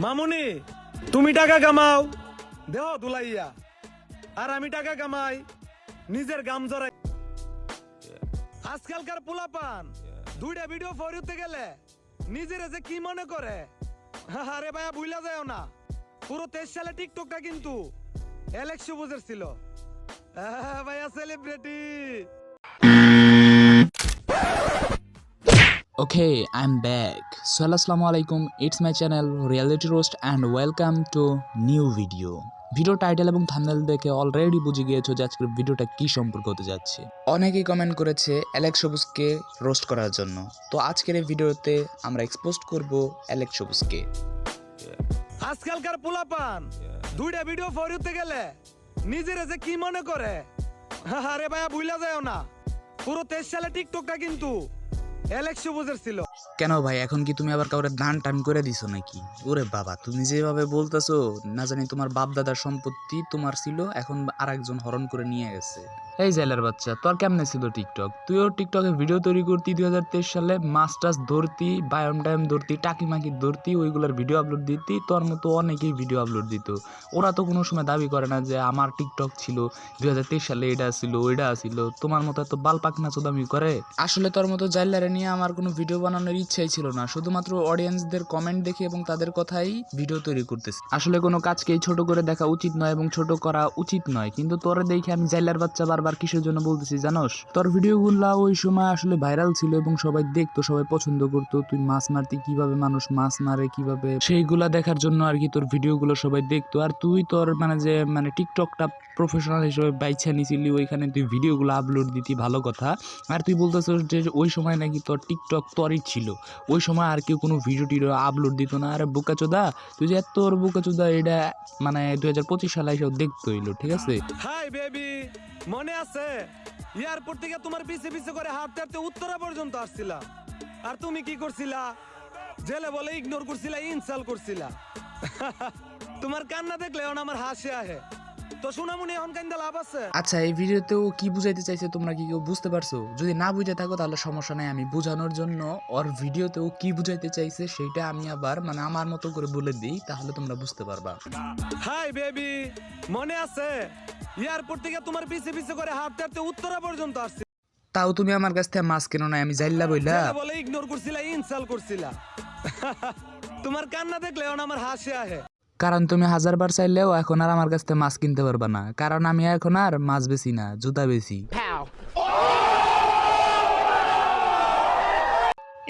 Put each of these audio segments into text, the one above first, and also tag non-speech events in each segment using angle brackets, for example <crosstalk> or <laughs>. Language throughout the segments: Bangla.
মামুনি, তুমি টাকা কামাও। দেহ দুলাইয়া আর আমি টাকা কামাই, নিজের গাম জড়াই। আজকালকার পোলা পান দুইটা ভিডিও ফরিতে গেলে নিজের যে কি মনে করে? আরে ভাইয়া ভুলা যায় না। পুরো তেইশ সালে টিকটকটা কিন্তু এলেক্স বুঝের ছিল ভাইয়া celebrity Okay, I'm back. So hello, assalamu alaikum. It's my channel Reality Roast and welcome to new video. Video title এবং থাম্বনেল দেখে অলরেডি বুঝে গিয়েছো যে আজকের ভিডিওটা কি সম্পর্ক হতে যাচ্ছে অনেকেই কমেন্ট করেছে অ্যালেক্স সবুজকে রোস্ট করার জন্য তো আজকের এই ভিডিওতে আমরা এক্সপোজ করব অ্যালেক্স সবুজকে আজকালকার পোলাপান দুইটা ভিডিও ফরিতে গেলে নিজের যে কি মনে করে আরে ভাইয়া ভুলা যায় না পুরো তেইশ সালে টিকটকটা কিন্তু এলেক্স বুঝের ছিল। কেন ভাই? এখন কি তুমি আবার কাউরে দান টান করে দিছো নাকি? ওরে বাবা, তুমি যেভাবে বলতেছো, না জানি তোমার বাপ দাদার সম্পত্তি তোমার ছিল, এখন আর একজন হরণ করে নিয়ে গেছে। এই জেলের বাচ্চা, তোর কেমনে ছিল টিকটক? তুইও টিকটকে ভিডিও তৈরি করতি দুই হাজার তেইশ সালে টাছ ধরতি বায়ম টাইম ধরতি টাকি মাকি ধরতি, ওইগুলোর ভিডিও আপলোড দিতি, তোর মতো অনেকেই ভিডিও আপলোড দিত। ওরা তো কোনো সময় দাবি করে না যে আমার টিকটক ছিল, দুই হাজার তেইশ সালে এটা ছিল, ওইটা ছিল, তোমার মতো এত বাল পাকনা চোদামি করে? আসলে তোর মতো জাইলারে নিয়ে আমার কোনো ভিডিও বানানোর ইচ্ছাই ছিল না। শুধুমাত্র অডিয়েন্সদের কমেন্ট দেখে এবং তাদের কথাই ভিডিও তৈরি করতেছি। আসলে কোনো কাজকেই ছোট করে দেখা উচিত নয় এবং ছোট করা উচিত নয়। কিন্তু তোরে দেখে আমি জাইলার বাচ্চা বারবার কিসের জন্য বলতেছি জানোস? তোর ভিডিওগুলো ওই সময় আসলে ভাইরাল ছিল এবং সবাই দেখতো, সবাই পছন্দ করতো। তুই মাছ মারতি, কীভাবে মানুষ মাছ মারে, কীভাবে সেইগুলা দেখার জন্য আর কি তোর ভিডিওগুলো সবাই দেখতো। আর তুই তোর মানে যে মানে টিকটকটা প্রফেশনাল হিসেবে বাইছা নিছিলি, ওইখানে তুই ভিডিওগুলো আপলোড দিতি, ভালো কথা। আর তুই বলতেছিস যে ওই সময় নাকি তোর টিকটক তোরই ছিল। ওই সময় আর কেউ কোনো ভিডিও টিডিও আপলোড দিত না। আরে বোকাচোদা তুই যে এত ওর বোকাচোদা এটা মানে দুই হাজার পঁচিশ সালে এসব দেখতে হইল, ঠিক আছে? হাই বেবি, মনে আছে? এয়ারপোর্ট থেকে তোমার পিছে পিছে করে হাঁটতে হাঁটতে উত্তরা পর্যন্ত আসছিলাম আর তুমি কি করছিলা? জেলে বলে ইগনোর করছিলা ইনসাল করছিলা। <laughs> তোমার কান্না দেখলে আমার হাসি আহে। তো সোনামুনি এখন কান্দা লাভ আছে? আচ্ছা এই ভিডিওতেও কি বুঝাইতে চাইছে তোমরা কি কেউ বুঝতে পারছ? যদি না বুঝে থাকো তাহলে সমস্যা নাই আমি বোঝানোর জন্য ওর ভিডিওতেও কি বুঝাইতে চাইছে সেটা আমি আবার মানে আমার মতো করে বলে দিই তাহলে তোমরা বুঝতে পারবা। হাই বেবি মনে আছে? এয়ারপোর্ট থেকে তোমার পিছে পিছে করে হাঁটতে হাঁটতে উত্তরা পর্যন্ত আসছি। তাও তুমি আমার কাছ থেকে মাছ কেন না আমি জাইল্লা বইলা। বলে ইগনোর করছিলা ইনসাল করছিলা। <laughs> তোমার কান্না দেখলে আমার হাসি আহে। কারণ তুমি হাজার বার চাইলেও এখন আর আমার কাছ থেকে মাছ কিনতে পারবা না। কারণ আমি এখন আর মাছ বেশি না জুতা বেশি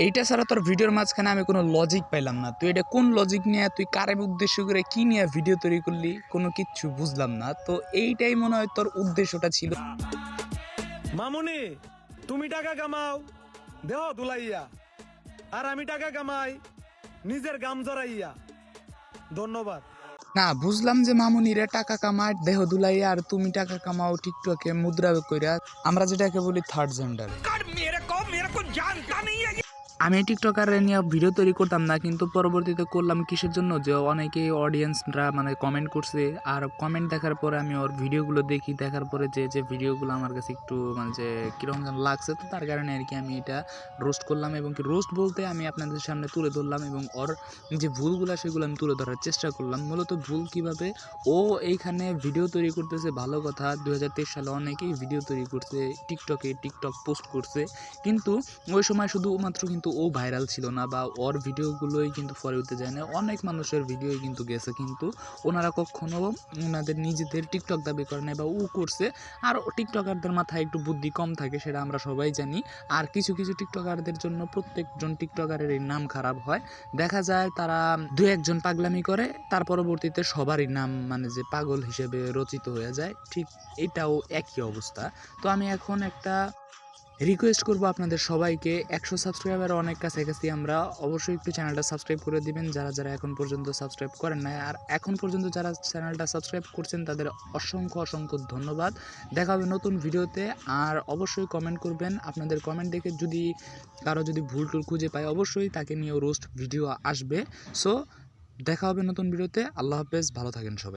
এইটা ছাড়া তোর ভিডিওর মাঝখানে আমি কোনো লজিক পাইলাম না। তুই এটা কোন লজিক নিয়ে তুই কারে উদ্দেশ্য করে কি নিয়ে ভিডিও তৈরি করলি কোনো কিচ্ছু বুঝলাম না। তো এইটাই মনে হয় তোর উদ্দেশ্যটা ছিল। মামুনি তুমি টাকা কামাও। দেহ দুলাইয়া আর আমি টাকা কামাই নিজের গাম জড়াইয়া। ধন্যবাদ। না, বুঝলাম যে মামুনিরা টাকা কামায়, দেহ দুলাইয়া আর তুমি টাকা কামাও টিকটকে মুদ্রা কইরা। আমরা যেটাকে বলি থার্ড জেন্ডার আমি টিকটকার নিয়ে ভিডিও তৈরি করতাম না, কিন্তু পরবর্তীতে করলাম কিসের জন্য? যে অনেকেই অডিয়েন্সরা মানে কমেন্ট করছে, আর কমেন্ট দেখার পরে আমি ওর ভিডিওগুলো দেখি, দেখার পরে যে যে ভিডিওগুলো আমার কাছে একটু মানে যে কীরকম যেন লাগছে, তো তার কারণে আর কি আমি এটা রোস্ট করলাম এবং কি রোস্ট বলতে আমি আপনাদের সামনে তুলে ধরলাম এবং ওর যে ভুলগুলো সেগুলো আমি তুলে ধরার চেষ্টা করলাম। মূলত ভুল কীভাবে? ও এইখানে ভিডিও তৈরি করতেছে, ভালো কথা দু হাজার তেইশ সালে অনেকেই ভিডিও তৈরি করছে টিকটকে টিকটক পোস্ট করছে, কিন্তু ওই সময় শুধুমাত্র কিন্তু ও ভাইরাল ছিল না বা ওর ভিডিওগুলোই কিন্তু ফরে উঠতে যায় না। অনেক মানুষের ভিডিওই কিন্তু গেছে, কিন্তু ওনারা কখনো ওনাদের নিজেদের টিকটক দাবি করে না বা ও করছে। আর টিকটকারদের মাথায় একটু বুদ্ধি কম থাকে, সেটা আমরা সবাই জানি। আর কিছু কিছু টিকটকারদের জন্য প্রত্যেকজন টিকটকারের নাম খারাপ হয়। দেখা যায় তারা দু একজন পাগলামি করে, তার পরবর্তীতে সবারই নাম মানে যে পাগল হিসেবে রচিত হয়ে যায়, ঠিক এটাও একই অবস্থা। তো আমি এখন একটা রিকোয়েস্ট করব আপনাদের সবাইকে। একশো সাবস্ক্রাইবার অনেক কাছাকাছি আমরা অবশ্যই একটু চ্যানেলটা সাবস্ক্রাইব করে দিবেন, যারা যারা এখন পর্যন্ত সাবস্ক্রাইব করেন না আর এখন পর্যন্ত যারা চ্যানেলটা সাবস্ক্রাইব করছেন, তাদের অসংখ্য অসংখ্য ধন্যবাদ। দেখা হবে নতুন ভিডিওতে। আর অবশ্যই কমেন্ট করবেন। আপনাদের কমেন্ট দেখে যদি কারও যদি ভুল টুল খুঁজে পায়, অবশ্যই তাকে নিয়েও রোস্ট ভিডিও আসবে। সো দেখা হবে নতুন ভিডিওতে। আল্লাহ হাফেজ। ভালো থাকেন সবাই।